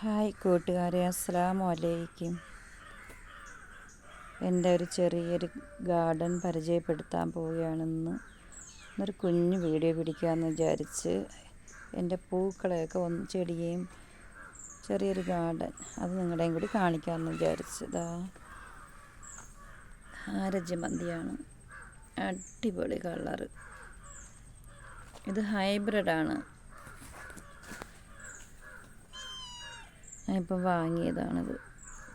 Hi കൂട്ടുകാരെ അസ്സാം വലൈക്കും എന്റെ ഒരു ചെറിയൊരു ഗാർഡൻ പരിചയപ്പെടുത്താൻ പോവുകയാണെന്ന് ഒരു കുഞ്ഞു വീഡിയോ പിടിക്കാമെന്ന് വിചാരിച്ച് എന്റെ പൂക്കളെയൊക്കെ ഒന്ന് ചെടിയും ചെറിയൊരു ഗാർഡൻ അത് നിങ്ങളുടെയും കൂടി കാണിക്കാമെന്ന് വിചാരിച്ച് ഇതാ അടിപൊളി കളറ്. ഇത് ഹൈബ്രിഡാണ്. ഞാനിപ്പം വാങ്ങിയതാണിത്.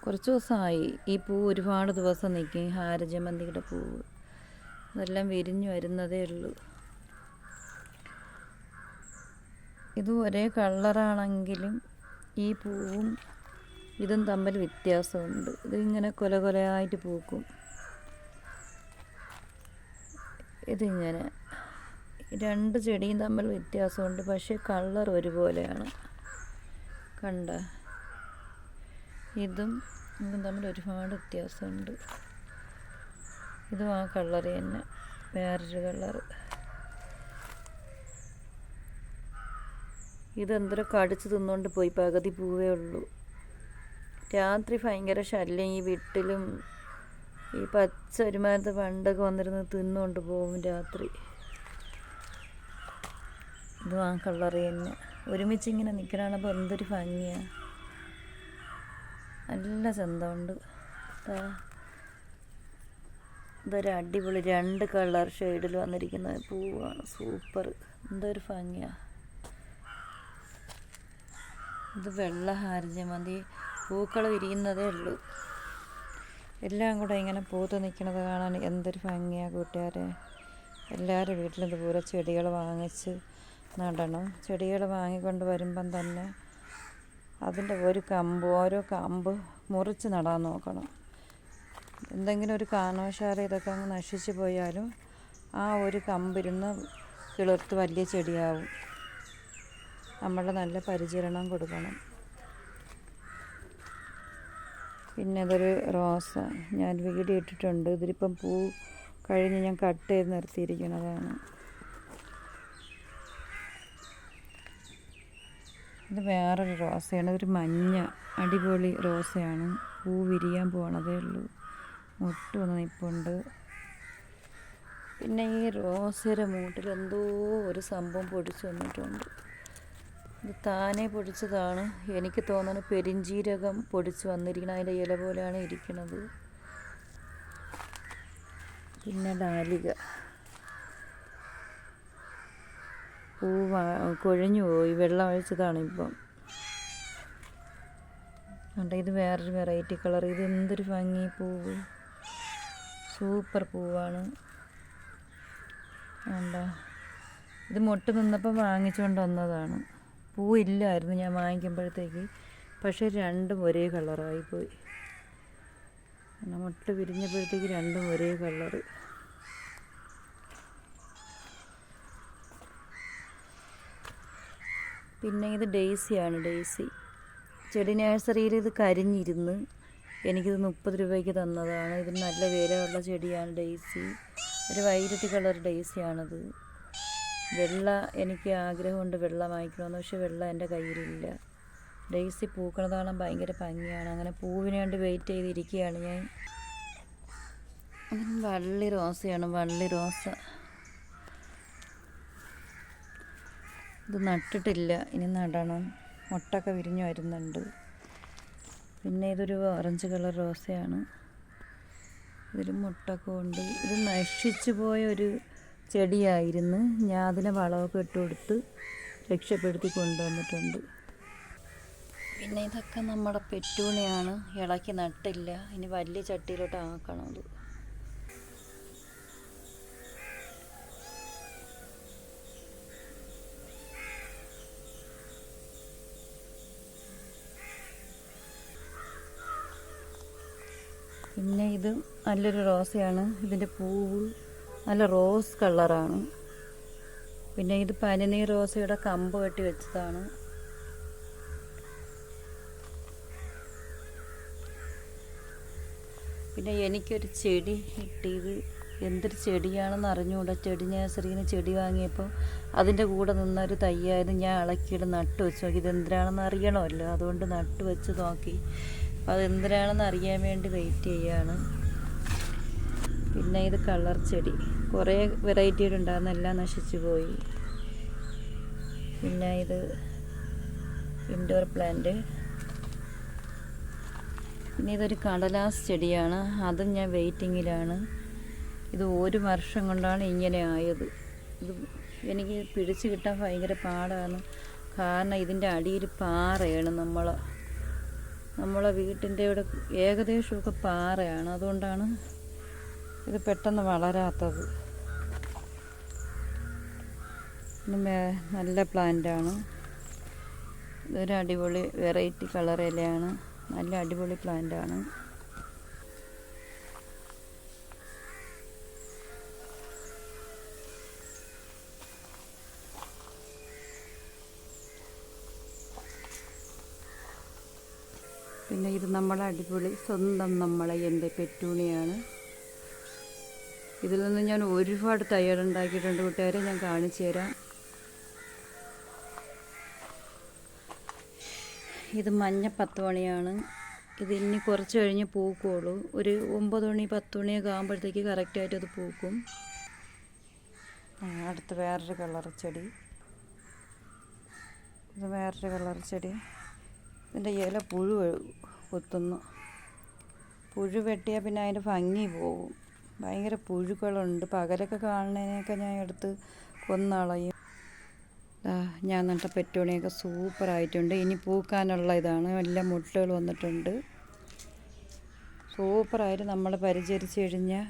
കുറച്ച് ദിവസമായി. ഈ പൂ ഒരുപാട് ദിവസം നിൽക്കും. ഹാരജമന്തിയുടെ പൂവ് അതെല്ലാം വിരിഞ്ഞു വരുന്നതേ ഉള്ളൂ. ഇത് ഒരേ കളറാണെങ്കിലും ഈ പൂവും ഇതും തമ്മിൽ വ്യത്യാസമുണ്ട്. ഇതിങ്ങനെ കൊല കൊലയായിട്ട് പൂക്കും. ഇതിങ്ങനെ രണ്ട് ചെടിയും തമ്മിൽ വ്യത്യാസമുണ്ട്. പക്ഷേ കളർ ഒരുപോലെയാണ്. കണ്ട? ഇതും ഇതും തമ്മിൽ ഒരുപാട് വ്യത്യാസമുണ്ട്. ഇതും ആ കളർ തന്നെ. വേറൊരു കളർ ഇതെന്തോ കടിച്ച് തിന്നുകൊണ്ട് പോയി. പകുതി പൂവേ ഉള്ളൂ. രാത്രി ഭയങ്കര ശല്യം. ഈ വീട്ടിലും ഈ പച്ച ഒരുമാരത്തെ പണ്ടൊക്കെ വന്നിരുന്ന് തിന്നുകൊണ്ട് പോകും രാത്രി. ഇത് ആ കളർ തന്നെ. ഒരുമിച്ച് ഇങ്ങനെ നിൽക്കണപ്പോൾ എന്തൊരു ഭംഗിയാണ് നല്ല ചന്തമുണ്ട്. ഇതൊരു അടിപൊളി രണ്ട് കളർ ഷെയ്ഡിൽ വന്നിരിക്കുന്ന പൂവാണ്. സൂപ്പർ. എന്തൊരു ഭംഗിയാണ് ഇത് വെള്ള മതി പൂക്കൾ വിരിയുന്നതേ ഉള്ളൂ. എല്ലാം കൂടെ ഇങ്ങനെ പൂത്ത് നിൽക്കുന്നത് കാണാൻ എന്തൊരു ഭംഗിയാണ് കൂട്ടുകാരെ. എല്ലാവരും വീട്ടിലും ഇതുപോലെ ചെടികൾ വാങ്ങിച്ച് നടണം. ചെടികൾ വാങ്ങിക്കൊണ്ട് വരുമ്പം തന്നെ അതിന്റെ ഒരു കമ്പ് ഓരോ കമ്പ് മുറിച്ച് നടാൻ നോക്കണം. എന്തെങ്കിലും ഒരു കാരണവശാല ഇതൊക്കെ അങ്ങ് നശിച്ചു പോയാലും ആ ഒരു കമ്പിരുന്ന് കിളിർത്ത് വലിയ ചെടിയാവും. നമ്മൾ നല്ല പരിചരണം കൊടുക്കണം. പിന്നെ ഇതൊരു റോസ ഞാൻ വീടിയിട്ടിട്ടുണ്ട് ഇതിലിപ്പം പൂ കഴിഞ്ഞ് ഞാൻ കട്ട് ചെയ്ത് നിർത്തിയിരിക്കുന്നതാണ്. ഇത് വേറൊരു റോസയാണ്. ഒരു മഞ്ഞ അടിപൊളി റോസയാണ്. പൂ വിരിയാൻ പോണതേ ഉള്ളൂ. മുട്ട് വന്ന് നിൽപ്പുണ്ട് പിന്നെ ഈ റോസയുടെ മൂട്ടിൽ എന്തോ ഒരു സംഭവം പൊടിച്ചു വന്നിട്ടുണ്ട്. ഇത് താനെ പൊടിച്ചതാണ്. എനിക്ക് തോന്നുന്നു പെരിഞ്ചീരകം പൊടിച്ച് വന്നിരിക്കണം. അതിന്റെ ഇല പോലെയാണ് ഇരിക്കുന്നത് പിന്നെ ഡാലിക. പൂ കൊഴിഞ്ഞു പോയി. വെള്ളം ഒഴിച്ചതാണ് ഇപ്പം. അതുകൊണ്ട് ഇത് വേറൊരു വെറൈറ്റി കളർ. ഇത് എന്തൊരു ഭംഗി പൂവ് സൂപ്പർ പൂവാണ്. എന്താ ഇത് മൊട്ട് നിന്നപ്പോൾ വാങ്ങിച്ചുകൊണ്ട് വന്നതാണ്. പൂവില്ലായിരുന്നു ഞാൻ വാങ്ങിക്കുമ്പോഴത്തേക്ക്. പക്ഷേ രണ്ടും ഒരേ കളറായി പോയി. മുട്ട വിരിഞ്ഞപ്പോഴത്തേക്ക് രണ്ടും ഒരേ കളറ്. പിന്നെ ഇത് ഡെയ്സിയാണ് ഡെയ്സി. ചെടി നഴ്സറിയിൽ ഇത് കരിഞ്ഞിരുന്ന് എനിക്കിത് മുപ്പത് രൂപയ്ക്ക് തന്നതാണ്. ഇത് നല്ല വിലയുള്ള ചെടിയാണ് ഡെയ്സി. ഒരു വൈലറ്റ് കളർ ഡെയ്സിയാണത്. വെള്ള എനിക്ക് ആഗ്രഹമുണ്ട് വെള്ള വാങ്ങിക്കണമെന്ന് പക്ഷെ വെള്ള എന്റെ കയ്യിലില്ല. ഡെയ്സി പൂക്കണത് കാണാൻ ഭയങ്കര ഭംഗിയാണ്. അങ്ങനെ പൂവിന് വേണ്ടി വെയിറ്റ് ചെയ്തിരിക്കുകയാണ് ഞാൻ. വള്ളി റോസയാണ് വള്ളി റോസ. ഇത് നട്ടിട്ടില്ല. ഇനി നടണം. മുട്ടൊക്കെ വിരിഞ്ഞു വരുന്നുണ്ട്. പിന്നെ ഇതൊരു ഓറഞ്ച് കളർ റോസയാണ്. ഇതൊരു മുട്ടൊക്കെ ഉണ്ട്. ഇത് നശിച്ചു പോയ ഒരു ചെടിയായിരുന്നു. ഞാൻ അതിനെ വളമൊക്കെ ഇട്ട് കൊടുത്ത് രക്ഷപ്പെടുത്തി കൊണ്ടുവന്നിട്ടുണ്ട്. പിന്നെ ഇതൊക്കെ നമ്മുടെ പെറ്റൂണിയാണ്. ഇളക്കി നട്ടില്ല. ഇനി വലിയ ചട്ടിയിലോട്ട് ആക്കണം അത്. പിന്നെ ഇത് നല്ലൊരു റോസയാണ്. ഇതിന്റെ പൂവ് നല്ല റോസ് കളറാണ്. പിന്നെ ഇത് പനിനീർ റോസയുടെ കമ്പ് കെട്ടി വെച്ചതാണ്. പിന്നെ എനിക്കൊരു ചെടി കിട്ടിയത് എന്തൊരു ചെടിയാണെന്ന് അറിഞ്ഞുകൂടാ. ചെടി നഴ്സറിന്ന് ചെടി വാങ്ങിയപ്പോൾ അതിന്റെ കൂടെ നിന്നൊരു തയ്യായത് ഞാൻ ഇളക്കിയിട്ട് നട്ട് വെച്ച് നോക്കി ഇത് എന്തിനാണെന്ന് അറിയണമല്ലോ. അതുകൊണ്ട് നട്ട് വെച്ച് നോക്കി. അപ്പോൾ അതെന്തിനാണെന്ന് അറിയാൻ വേണ്ടി വെയിറ്റ് ചെയ്യുകയാണ് പിന്നെ ഇത് കളർ ചെടി. കുറേ വെറൈറ്റിയിലുണ്ടായിരുന്ന എല്ലാം നശിച്ചു പോയി. പിന്നെ ഇത് ഇൻഡോർ പ്ലാന്റ് പിന്നെ ഇതൊരു കടലാസ് ചെടിയാണ്. അതും ഞാൻ വെയിറ്റിങ്ങിലാണ് ഇത് ഒരു വർഷം കൊണ്ടാണ് ഇങ്ങനെ ആയത്. ഇത് എനിക്ക് പിടിച്ചു കിട്ടാൻ ഭയങ്കര പാടാണ്. കാരണം ഇതിന്റെ അടിയിൽ പാറയാണ് നമ്മളെ. നമ്മളെ വീട്ടിന്റെ ഇവിടെ ഏകദേശമൊക്കെ പാറയാണ്. അതുകൊണ്ടാണ് ഇത് പെട്ടെന്ന് വളരാത്തത്. നല്ല പ്ലാന്റ് നല്ല പ്ലാന്റാണ് ഇതൊരു അടിപൊളി വെറൈറ്റി കളർ ഇലയാണ്. നല്ല അടിപൊളി പ്ലാന്റാണ് പിന്നെ ഇത് നമ്മളെ അടിപൊളി സ്വന്തം നമ്മളെ എന്റെ പെറ്റൂണിയാണ്. ഇതിൽ നിന്ന് ഞാൻ ഒരുപാട് തയ്യാറുണ്ടാക്കിയിട്ടുണ്ട് കൂട്ടുകാരെ ഞാൻ കാണിച്ചു തരാം. ഇത് മഞ്ഞ പത്ത് മണിയാണ് ഇത് ഇനി കുറച്ച് കഴിഞ്ഞ് പൂക്കുള്ളൂ. ഒരു ഒമ്പത് മണി പത്ത് മണിയൊക്കെ ആകുമ്പോഴത്തേക്ക് കറക്റ്റായിട്ട് അത് പൂക്കും. അടുത്ത് വേറൊരു കളർ ചെടി. ഇത് വേറൊരു കളർ ചെടി. ഇതിന്റെ ഇല പുഴു കുത്തുന്നു. പുഴു വെട്ടിയാൽ പിന്നെ അതിന്റെ ഭംഗി പോവും. ഭയങ്കര പുഴുക്കളുണ്ട്. പകലൊക്കെ കാണുന്നതിനെയൊക്കെ ഞാൻ എടുത്ത് കൊന്നളയും. ഞാൻ നട്ട പെറ്റോണിയൊക്കെ സൂപ്പറായിട്ടുണ്ട്. ഇനി പൂക്കാനുള്ള ഇതാണ്. എല്ലാം മുട്ടുകൾ വന്നിട്ടുണ്ട്. സൂപ്പറായിട്ട് നമ്മൾ പരിചരിച്ച് കഴിഞ്ഞാൽ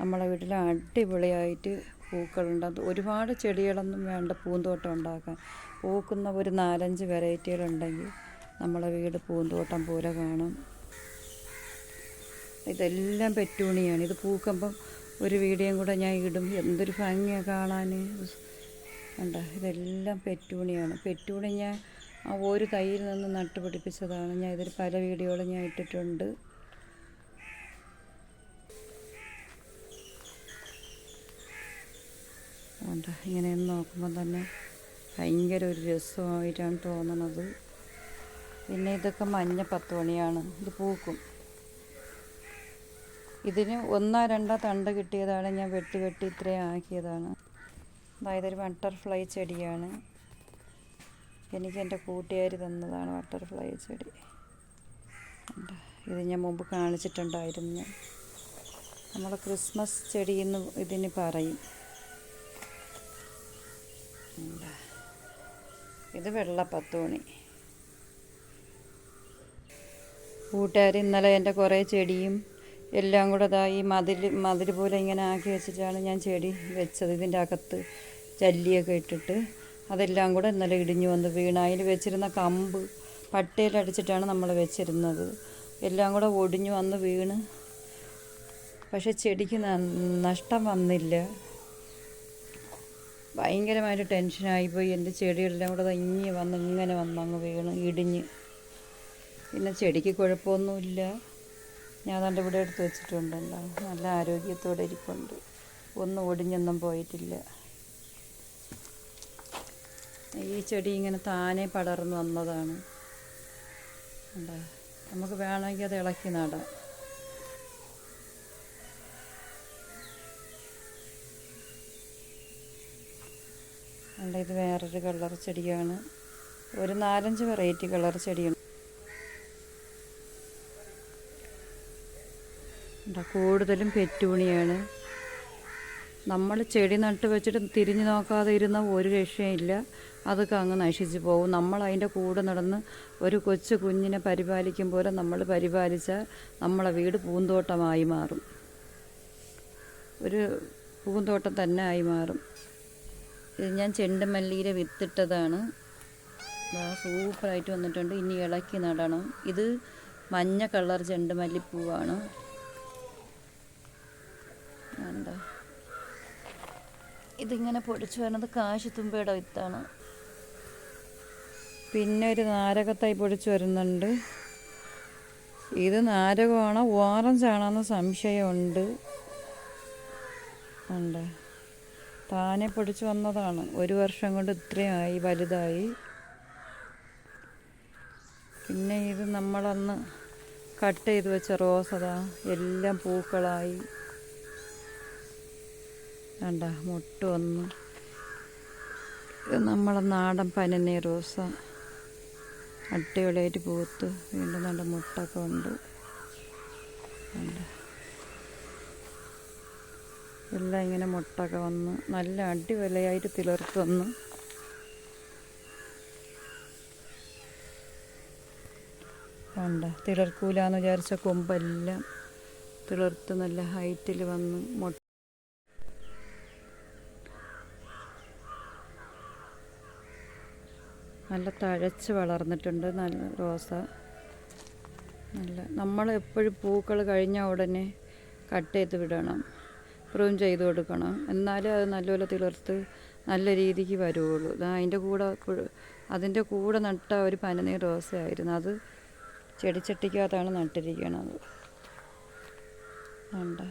നമ്മളെ വീട്ടിൽ അടിപൊളിയായിട്ട് പൂക്കളുണ്ട്. ഒരുപാട് ചെടികളൊന്നും വേണ്ട പൂന്തോട്ടം ഉണ്ടാക്കാൻ. പൂക്കുന്ന ഒരു നാലഞ്ച് വെറൈറ്റികളുണ്ടെങ്കിൽ നമ്മളെ വീട് പൂന്തോട്ടം പോലെ കാണും. ഇതെല്ലാം പെറ്റൂണിയാണ്. ഇത് പൂക്കുമ്പം ഒരു വീഡിയോയും കൂടെ ഞാൻ ഇടും. എന്തൊരു ഭംഗിയാണ് കാണാൻ കണ്ട? ഇതെല്ലാം പെറ്റൂണിയാണ്. പെറ്റൂണി ഞാൻ ആ ഒരു തൈയിൽ നിന്ന് നട്ടുപിടിപ്പിച്ചതാണ് ഞാൻ ഇതിൽ പല വീഡിയോകളും ഞാൻ ഇട്ടിട്ടുണ്ട്. കണ്ട? ഇങ്ങനെ നോക്കുമ്പോൾ തന്നെ ഭയങ്കര ഒരു രസമായിട്ടാണ് തോന്നണത്. പിന്നെ ഇതൊക്കെ മഞ്ഞ പത്ത് മണിയാണ് ഇത് പൂക്കും. ഇതിന് ഒന്നോ രണ്ടോ തണ്ട് കിട്ടിയതാണ്. ഞാൻ വെട്ടി വെട്ടി ഇത്രയും ആക്കിയതാണ്. അതായത് ഒരു ബട്ടർഫ്ലൈ ചെടിയാണ്. എനിക്ക് എന്റെ കൂട്ടുകാർ തന്നതാണ് ബട്ടർഫ്ലൈ ചെടി? ഇത് ഞാൻ മുമ്പ് കാണിച്ചിട്ടുണ്ടായിരുന്നു. നമ്മൾ ക്രിസ്മസ് ചെടി എന്ന് ഇതിന് പറയും? ഇത് വെള്ള പത്തുമണി. കൂട്ടുകാർ ഇന്നലെ എന്റെ കുറേ ചെടിയും എല്ലാം കൂടെ അതാ ഈ മതിൽ മതിൽ പോലെ ഇങ്ങനെ ആക്കി വെച്ചിട്ടാണ് ഞാൻ ചെടി വെച്ചത്. ഇതിന്റെ അകത്ത് ജല്ലിയൊക്കെ ഇട്ടിട്ട് അതെല്ലാം കൂടെ ഇന്നലെ ഇടിഞ്ഞു വന്ന്. വീണ് അതിൽ വെച്ചിരുന്ന കമ്പ് പട്ടയിലടിച്ചിട്ടാണ് നമ്മൾ വെച്ചിരുന്നത്. എല്ലാം കൂടെ ഒടിഞ്ഞു വന്ന് വീണ്. പക്ഷെ ചെടിക്ക് നഷ്ടം വന്നില്ല. ഭയങ്കരമായിട്ട് ടെൻഷനായിപ്പോയി. എന്റെ ചെടികളെല്ലാം കൂടെ ഇങ്ങനെ ഇങ്ങി വന്ന് ഇങ്ങനെ വന്ന് അങ്ങ് വീണ് ഇടിഞ്ഞ്. പിന്നെ ചെടിക്ക് കുഴപ്പമൊന്നുമില്ല. ഞാൻ അതുകൊണ്ട് ഇവിടെ എടുത്ത് വെച്ചിട്ടുണ്ടല്ലോ നല്ല ആരോഗ്യത്തോടെ ഇരിപ്പുണ്ട്. ഒന്നും ഒടിഞ്ഞൊന്നും പോയിട്ടില്ല. ഈ ചെടി ഇങ്ങനെ താനെ പടർന്നു വന്നതാണ്? നമുക്ക് വേണമെങ്കിൽ അത് ഇളക്കി നടാം. ഇത് വേറൊരു കളർ ചെടിയാണ്. ഒരു നാലഞ്ച് വെറൈറ്റി കളർ ചെടിയുണ്ട്. ഉണ്ട്. കൂടുതലും പെറ്റൂണിയാണ് നമ്മൾ ചെടി നട്ട് വെച്ചിട്ട് തിരിഞ്ഞു നോക്കാതെ ഇരുന്ന ഒരു രക്ഷയില്ല അതൊക്കെ അങ്ങ് നശിച്ചു പോകും. നമ്മൾ അതിന്റെ കൂടെ നടന്ന് ഒരു കൊച്ചു കുഞ്ഞിനെ പരിപാലിക്കും പോലെ നമ്മൾ പരിപാലിച്ചാൽ നമ്മളെ വീട് പൂന്തോട്ടമായി മാറും. ഒരു പൂന്തോട്ടം തന്നെ ആയി മാറും. ഇത് ഞാൻ ചെണ്ടുമല്ലിയിലെ വിത്തിട്ടതാണ്. സൂപ്പറായിട്ട് വന്നിട്ടുണ്ട്. ഇനി ഇളക്കി നടണം. ഇത് മഞ്ഞ കളർ ചെണ്ടുമല്ലിപ്പൂവാണ്. വേണ്ട ഇതിങ്ങനെ പൊടിച്ചു വരുന്നത് കാശിത്തുമ്പയുടെ വിത്താണ്. പിന്നെ ഒരു നാരകത്തായി പൊടിച്ചു വരുന്നുണ്ട്. ഇത് നാരകമാണോ? ഓറഞ്ച് ആണോന്ന് സംശയമുണ്ട്. ഉണ്ട് താനെ പൊടിച്ചു വന്നതാണ്. ഒരു വർഷം കൊണ്ട് ഇത്രയായി വലുതായി. പിന്നെ ഇത് നമ്മളന്ന് കട്ട് ചെയ്ത് വെച്ച റോസതാ എല്ലാം പൂക്കളായി. വേണ്ട മുട്ട ഒന്ന് നമ്മളെ നാടൻ പനിനീർ റോസ. അടിപൊളിയായിട്ട് പൂത്ത് വീണ്ടും നല്ല മുട്ടൊക്കെ ഉണ്ട്. എല്ലാം ഇങ്ങനെ മുട്ടൊക്കെ വന്ന് നല്ല അടിപൊളിയായിട്ട് തിളർത്ത് വന്ന്. വേണ്ട തിളർക്കൂലെന്ന് വിചാരിച്ച കൊമ്പെല്ലാം തിളർത്ത് നല്ല ഹൈറ്റിൽ വന്ന് മുട്ട നല്ല തഴച്ച് വളർന്നിട്ടുണ്ട്. നല്ല റോസ. നല്ല നമ്മൾ എപ്പോഴും പൂക്കൾ കഴിഞ്ഞ ഉടനെ കട്ട് ചെയ്ത് വിടണം. പ്രൂം ചെയ്ത് കൊടുക്കണം. എന്നാലേ അത് നല്ലപോലെ തിളർത്ത് നല്ല രീതിക്ക് വരുള്ളൂ അതിന്റെ കൂടെ അതിന്റെ കൂടെ നട്ട ഒരു പനനീർ റോസയായിരുന്നു. അത് ചെടിച്ചട്ടിക്കകത്താണ് നട്ടിരിക്കണത്. ഉണ്ട്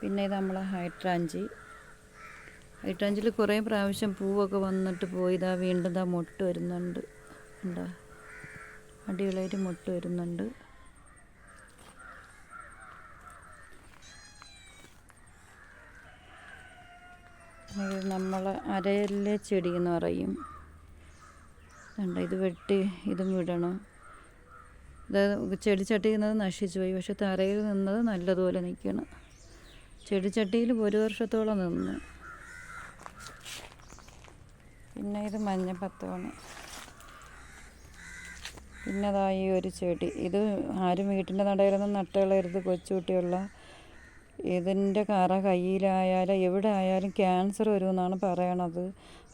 പിന്നെ ഇത് നമ്മളെ ഹൈട്രാഞ്ചി ഹൈട്രാഞ്ചിൽ കുറേ പ്രാവശ്യം പൂവൊക്കെ വന്നിട്ട് പോയി. ഇതാ വീണ്ടും ഇതാ മുട്ട് വരുന്നുണ്ട്. എന്താ അടിപൊളിയായിട്ട് മുട്ട് വരുന്നുണ്ട്. നമ്മൾ അരയിലെ ചെടി എന്ന് പറയും. കണ്ട? ഇത് വെട്ടി ഇതും വിടണം. അതായത് ചെടിച്ചട്ടിയിൽ നിന്നത് നശിച്ചു പോയി. പക്ഷെ തറയിൽ നിന്നത് നല്ലതുപോലെ നിൽക്കണം. ചെടിച്ചട്ടിയിൽ ഒരു വർഷത്തോളം നിന്നു. പിന്നെ ഇത് മഞ്ഞപ്പത്തോണ് പിന്നെ അതാ ഈ ഒരു ചെടി. ഇത് ആരും വീട്ടിന്റെ നടയിലൊന്നും നട്ടുകളരുത് കൊച്ചുകുട്ടിയുള്ള. ഇതിന്റെ കറ കയ്യിലായാലും എവിടെ ആയാലും ക്യാൻസർ വരുമെന്നാണ് പറയണത്.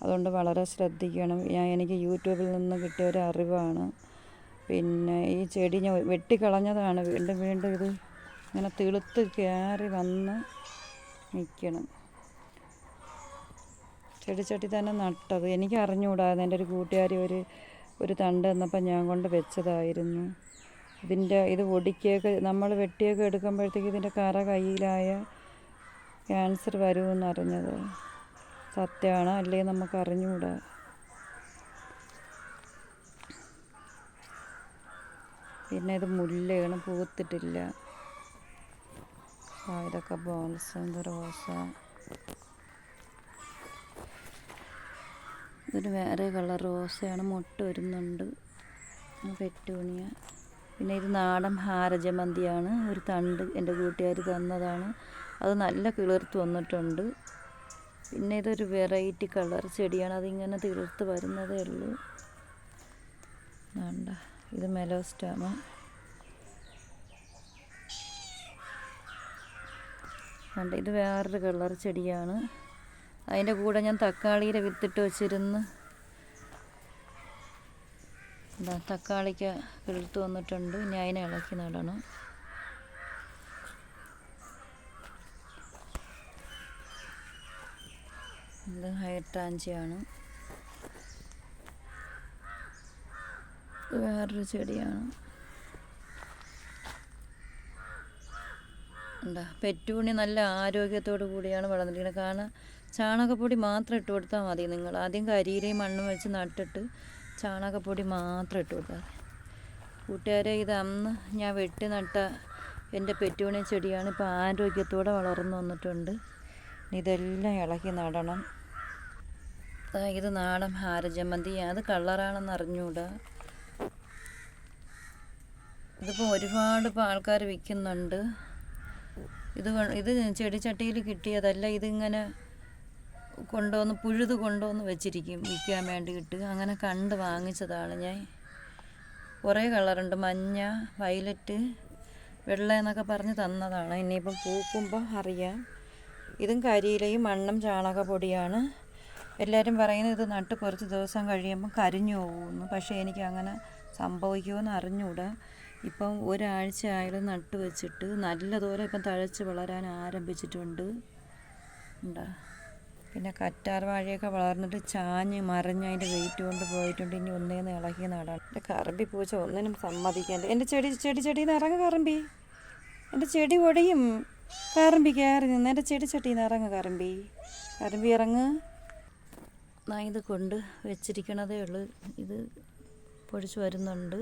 അതുകൊണ്ട് വളരെ ശ്രദ്ധിക്കണം. ഞാൻ എനിക്ക് യൂട്യൂബിൽ നിന്ന് കിട്ടിയ ഒരു അറിവാണ്. പിന്നെ ഈ ചെടി ഞാൻ വെട്ടിക്കളഞ്ഞതാണ്. വീണ്ടും വീണ്ടും ഇത് ഇങ്ങനെ തിളുത്ത് കയറി വന്ന് നിൽക്കണം. ചെടിച്ചട്ടി തന്നെ നട്ടത്. എനിക്ക് അറിഞ്ഞുകൂടാതെ എന്റെ ഒരു കൂട്ടുകാരി ഒരു ഒരു തണ്ട് തന്നപ്പോൾ ഞാൻ കൊണ്ട് വെച്ചതായിരുന്നു. ഇതിന്റെ ഇത് ഒടിക്കുകയൊക്കെ നമ്മൾ വെട്ടിയൊക്കെ എടുക്കുമ്പോഴത്തേക്ക് ഇതിന്റെ കറ കയ്യിലായ ക്യാൻസർ വരുമെന്ന് അറിഞ്ഞത് സത്യമാണ് അല്ലേ നമുക്ക് അറിഞ്ഞുകൂടാ പിന്നെ ഇത് മുല്ലയാണ് പൂത്തിട്ടില്ല. ഇതൊക്കെ ബോൾസ് റോസ. ഇതൊരു വേറെ കളർ റോസയാണ്. മുട്ട വരുന്നുണ്ട്. പെറ്റൂണിയ പിന്നെ ഇത് നാടൻ ഹാരജമന്തിയാണ്. ഒരു തണ്ട് എന്റെ കൂട്ടുകാർ തന്നതാണ്. അത് നല്ല കിളിർത്ത് വന്നിട്ടുണ്ട്. പിന്നെ ഇതൊരു വെറൈറ്റി കളർ ചെടിയാണ്. അതിങ്ങനെ തിളിർത്ത് വരുന്നതേ ഉള്ളൂ. വേണ്ട ഇത് മെലോസ്റ്റാമ. വേണ്ട ഇത് വേറൊരു കളർ ചെടിയാണ്. അതിന്റെ കൂടെ ഞാൻ തക്കാളിയുടെ വിത്തിട്ട് വെച്ചിരുന്നു എന്താ തക്കാളിക്ക് കിളിർത്ത് വന്നിട്ടുണ്ട്. ഇനി അതിനെ ഇളക്കി നടണം. ഇത് ഹൈട്രാഞ്ചിയാണ് വേറൊരു ചെടിയാണ്. എന്താ പെറ്റൂണി നല്ല ആരോഗ്യത്തോടു കൂടിയാണ് വളർന്നിരിക്കുന്നത്. കാരണം ചാണകപ്പൊടി മാത്രം ഇട്ട് കൊടുത്താൽ മതി നിങ്ങൾ. ആദ്യം കരിയിലയും മണ്ണും വെച്ച് നട്ടിട്ട് ചാണകപ്പൊടി മാത്രം ഇട്ട് കൊടുത്താൽ മതി. കൂട്ടുകാരെ ഇത് അന്ന് ഞാൻ വെട്ടി നട്ട എന്റെ പെറ്റൂണി ചെടിയാണ് ഇപ്പോൾ ആരോഗ്യത്തോടെ വളർന്നു വന്നിട്ടുണ്ട്. ഇതെല്ലാം ഇളക്കി നടണം. ഇത് നാടൻ ഹാരജമന്തി. അത് കളറാണെന്ന് അറിഞ്ഞൂടാ ഇതിപ്പോൾ ഒരുപാട് ഇപ്പോൾ ആൾക്കാർ വിൽക്കുന്നുണ്ട്. ഇത് ഇത് ചെടിച്ചട്ടിയിൽ കിട്ടിയതല്ല. ഇതിങ്ങനെ കൊണ്ടുവന്ന് പുഴുത് കൊണ്ടുവന്ന് വെച്ചിരിക്കും. വിൽക്കാൻ വേണ്ടിയിട്ട് അങ്ങനെ കണ്ട് വാങ്ങിച്ചതാണ് ഞാൻ. കുറേ കളറുണ്ട്. മഞ്ഞ വയലറ്റ് വെള്ള എന്നൊക്കെ പറഞ്ഞ് തന്നതാണ്. ഇനിയിപ്പം പൂക്കുമ്പോൾ അറിയാം. ഇതും കരിയിലയും മണ്ണും ചാണകപ്പൊടിയാണ്. എല്ലാവരും പറയുന്നത് ഇത് നട്ട് കുറച്ച് ദിവസം കഴിയുമ്പോൾ കരിഞ്ഞു പോകുന്നു. പക്ഷേ എനിക്ക് അങ്ങനെ സംഭവിക്കുമെന്ന് അറിഞ്ഞൂടാ. ഇപ്പം ഒരാഴ്ച ആയാലും നട്ട് വെച്ചിട്ട് നല്ലതുപോലെ ഇപ്പം തഴച്ച് വളരാൻ ആരംഭിച്ചിട്ടുണ്ട്. ഉണ്ടാ? പിന്നെ കറ്റാർ വാഴയൊക്കെ വളർന്നിട്ട് ചാഞ്ഞ് മറിഞ്ഞ് അതിന്റെ വെയിറ്റ് കൊണ്ട് പോയിട്ടുണ്ട്. ഇനി ഒന്നേന്ന് ഇളകിയ നാടാണ്. എന്റെ കറമ്പി പൂച്ച ഒന്നിനും സമ്മതിക്കാണ്ട്. എന്റെ ചെടി ചെടി ചെടിയിൽ നിന്ന് ഇറങ്ങ കറമ്പി. എന്റെ ചെടി ഒടിയും. കറമ്പി കയറി നിന്ന്. എന്റെ ചെടി ചട്ടിയിൽ നിന്ന് ഇറങ്ങ കറമ്പി. കറമ്പി ഇറങ്ങ്. ഞാൻ ഇത് കൊണ്ട് വെച്ചിരിക്കണതേ ഉള്ളൂ. ഇത് പൊടിച്ച് വരുന്നുണ്ട്.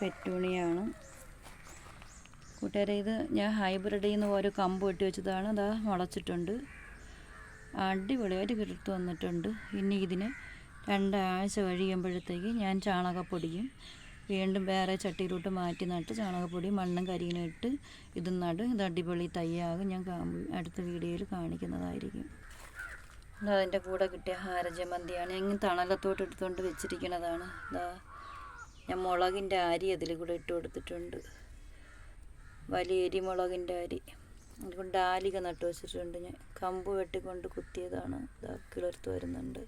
പെറ്റൂണിയാണ്. കൂട്ടുകാരെ ഇത് ഞാൻ ഹൈബ്രിഡിൽ നിന്ന് ഓരോ കമ്പ് വെട്ടി വെച്ചതാണ്. അതാ മുളച്ചിട്ടുണ്ട്. അടിപൊളിയായിട്ട് കിളിർത്ത് വന്നിട്ടുണ്ട്. ഇനി ഇതിന് രണ്ടാഴ്ച കഴിയുമ്പോഴത്തേക്ക് ഞാൻ ചാണകപ്പൊടിയും വീണ്ടും വേറെ ചട്ടിയിലോട്ട് മാറ്റി നട്ട് ചാണകപ്പൊടി മണ്ണും കരിയിനും ഇട്ട് ഇത് നട്. ഇത് അടിപൊളി തയ്യാകും ഞാൻ അടുത്ത വീഡിയോയിൽ കാണിക്കുന്നതായിരിക്കും. അതിന്റെ കൂടെ കിട്ടിയ ഹാരജമന്തിയാണ്. ഞാൻ തണലത്തോട്ട് എടുത്തുകൊണ്ട് വെച്ചിരിക്കുന്നതാണ് ഇതാ ഞാൻ മുളകിന്റെ അരി അതിൽ കൂടെ ഇട്ട് കൊടുത്തിട്ടുണ്ട്. വലിയ എരിമുളകിന്റെ അരി. അതുകൊണ്ട് ഡാലിക നട്ടു വെച്ചിട്ടുണ്ട് ഞാൻ. കമ്പ് വെട്ടിക്കൊണ്ട് കുത്തിയതാണ്. കിളിർത്ത് വരുന്നുണ്ട്.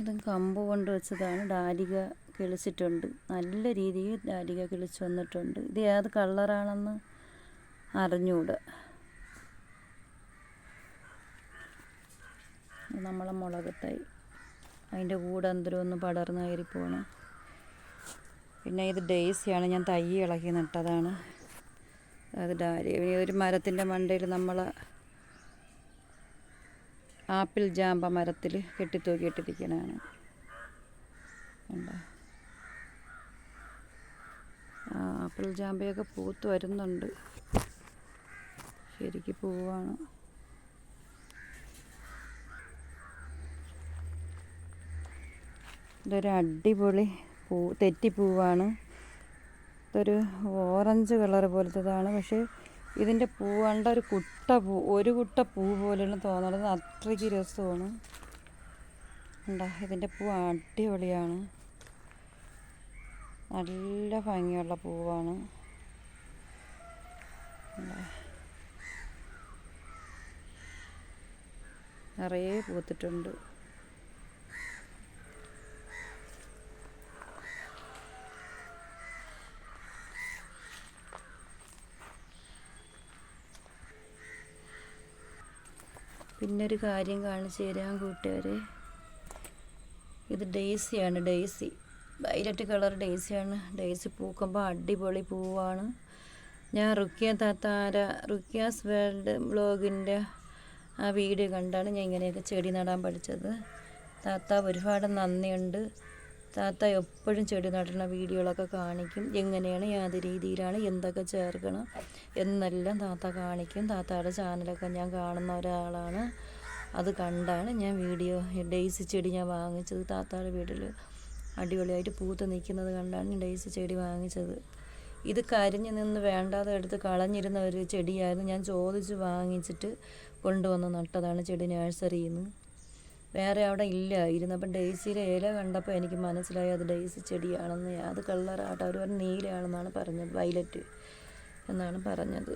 ഇതും കമ്പ് കൊണ്ട് വെച്ചതാണ്. ഡാലിക കിളിച്ചിട്ടുണ്ട്. നല്ല രീതിയിൽ ഡാലിക കിളിച്ച് വന്നിട്ടുണ്ട്. ഇത് ഏത് കളറാണെന്ന് അറിഞ്ഞൂടാ. നമ്മളെ മുളകത്തായി അതിന്റെ കൂടെ എന്തോരം ഒന്ന് പടർന്ന് കയറി പോണ്. പിന്നെ ഇത് ഡേയ്സിയാണ്. ഞാൻ തൈ ഇളക്കി നട്ടതാണ്. അത് ഡാരി. ഒരു മരത്തിന്റെ മണ്ടയിൽ നമ്മൾ ആപ്പിൾ ജാമ്പ മരത്തിൽ കെട്ടിത്തൂക്കിയിട്ടിരിക്കണതാണ് ആപ്പിൾ ജാമ്പയൊക്കെ പൂത്ത് വരുന്നുണ്ട്. ശരിക്ക് പൂവാണ്. ഇതൊരു അടിപൊളി പൂ തെറ്റിപ്പൂവാണ് ഇതൊരു ഓറഞ്ച് കളർ പോലത്തേതാണ്. പക്ഷേ ഇതിന്റെ പൂവാണ്ട ഒരു കുട്ട പൂ ഒരു കുട്ട പൂ പോലെയാണ് തോന്നുന്നത്. അത്രയ്ക്ക് രസമാണ്. ഉണ്ടാ ഇതിന്റെ പൂ അടിപൊളിയാണ്. നല്ല ഭംഗിയുള്ള പൂവാണ്? നിറയെ പൂത്തിട്ടുണ്ട്. പിന്നെ ഒരു കാര്യം കാണിച്ചു തരാം കൂട്ടുകാർ ഇത് ഡെയ്സിയാണ് ഡെയ്സി. വൈലറ്റ് കളർ ഡെയ്സിയാണ്. ഡെയ്സി പൂക്കുമ്പോൾ അടിപൊളി പൂവാണ്. ഞാൻ റുക്കിയ താത്താര റുക്കിയാസ് വേൾഡ് ബ്ലോഗിന്റെ ആ വീഡിയോ കണ്ടാണ് ഞാൻ ഇങ്ങനെയൊക്കെ ചെടി നടാൻ പഠിച്ചത്. താത്ത ഒരുപാട് നന്ദിയുണ്ട്. താത്ത എപ്പോഴും ചെടി നടുന്ന വീഡിയോകളൊക്കെ കാണിക്കും. എങ്ങനെയാണ് ഏത് രീതിയിലാണ് എന്തൊക്കെ ചേർക്കണം എന്നെല്ലാം താത്ത കാണിക്കും. താത്തയുടെ ചാനലൊക്കെ ഞാൻ കാണുന്ന ഒരാളാണ്. അത് കണ്ടാണ് ഞാൻ വീഡിയോ ഡെയ്സി ചെടി ഞാൻ വാങ്ങിച്ചത്. താത്താടെ വീട്ടിൽ അടിപൊളിയായിട്ട് പൂത്ത് നിൽക്കുന്നത് കണ്ടാണ് ഡെയ്സി ചെടി വാങ്ങിച്ചത്. ഇത് കരിഞ്ഞു നിന്ന് വേണ്ടാതെ എടുത്ത് കളഞ്ഞിരുന്ന ഒരു ചെടിയായിരുന്നു. ഞാൻ ചോദിച്ച് വാങ്ങിച്ചിട്ട് കൊണ്ടുവന്ന് നട്ടതാണ് ചെടി നഴ്സറിയിൽ നിന്ന്. വേറെ അവിടെ ഇല്ലായിരുന്നു അപ്പം ഡെയ്സിയുടെ ഇല കണ്ടപ്പോൾ എനിക്ക് മനസ്സിലായി അത് ഡെയ്സി ചെടിയാണെന്ന്. അത് കളറായിട്ട് അവർ പറഞ്ഞ നീലയാണെന്നാണ് പറഞ്ഞത്. വയലറ്റ് എന്നാണ് പറഞ്ഞത്.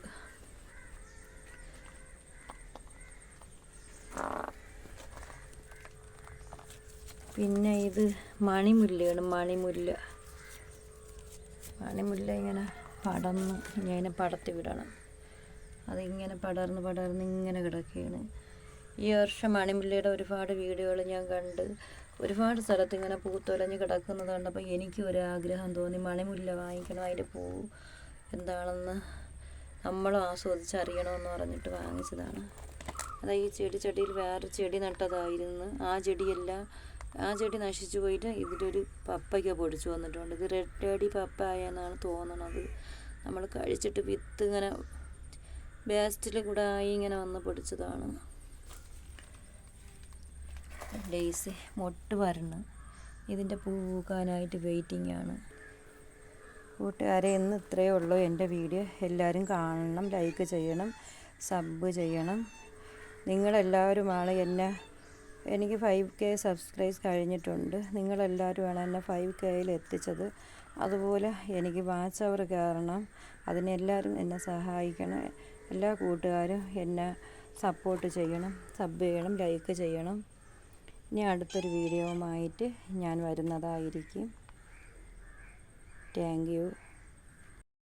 പിന്നെ ഇത് മണിമുല്ലയാണ്. മണിമുല്ല. മണിമുല്ല ഇങ്ങനെ പടർന്ന്. ഇങ്ങനെ പടത്തി വിടണം. അതിങ്ങനെ പടർന്ന് പടർന്ന് ഇങ്ങനെ കിടക്കുകയാണ്. ഈ വർഷം മണിമുല്ലയുടെ ഒരുപാട് വീഡിയോകൾ ഞാൻ കണ്ട് ഒരുപാട് സ്ഥലത്ത് ഇങ്ങനെ പൂത്തൊലഞ്ഞ് കിടക്കുന്നത് കണ്ടപ്പോൾ എനിക്കും ഒരാഗ്രഹം തോന്നി മണിമുല്ല വാങ്ങിക്കണം അതിന്റെ പൂ എന്താണെന്ന് നമ്മളും ആസ്വദിച്ചറിയണമെന്ന് പറഞ്ഞിട്ട് വാങ്ങിച്ചതാണ്. അതാ ഈ ചെടി ചെടിയിൽ വേറെ ചെടി നട്ടതായിരുന്നു. ആ ചെടിയെല്ലാം ആ ചെടി നശിച്ചു പോയിട്ട് ഇതിലൊരു പപ്പയ്ക്ക പൊടിച്ചു വന്നിട്ടുണ്ട്. ഇത് റെഡ് ഡേഡി പപ്പായ എന്നാണ് തോന്നണത്. നമ്മൾ കഴിച്ചിട്ട് വിത്ത് ഇങ്ങനെ വേസ്റ്റിൽ കൂടെ ആയി ഇങ്ങനെ വന്ന് പൊടിച്ചതാണ്. ഡേയ്സി മൊട്ട് വരണം. ഇതിന്റെ പൂവാനായിട്ട് വെയിറ്റിംഗ് ആണ്. കൂട്ടുകാരെ ഇന്ന് ഇത്രയേ ഉള്ളൂ എന്റെ വീഡിയോ. എല്ലാവരും കാണണം ലൈക്ക് ചെയ്യണം സബ് ചെയ്യണം. നിങ്ങളെല്ലാവരുമാണ് എന്നെ എനിക്ക് ഫൈവ് കെ സബ്സ്ക്രൈബ് കഴിഞ്ഞിട്ടുണ്ട്. നിങ്ങളെല്ലാവരുമാണ് എന്നെ ഫൈവ് കെയിൽ എത്തിച്ചത്. അതുപോലെ എനിക്ക് വാച്ച് അവർ കയറണം. അതിനെല്ലാവരും എന്നെ സഹായിക്കണം. എല്ലാ കൂട്ടുകാരും എന്നെ സപ്പോർട്ട് ചെയ്യണം സബ് ചെയ്യണം ലൈക്ക് ചെയ്യണം. ഇനി അടുത്തൊരു വീഡിയോവുമായിട്ട് ഞാൻ വരുന്നതായിരിക്കും. Thank you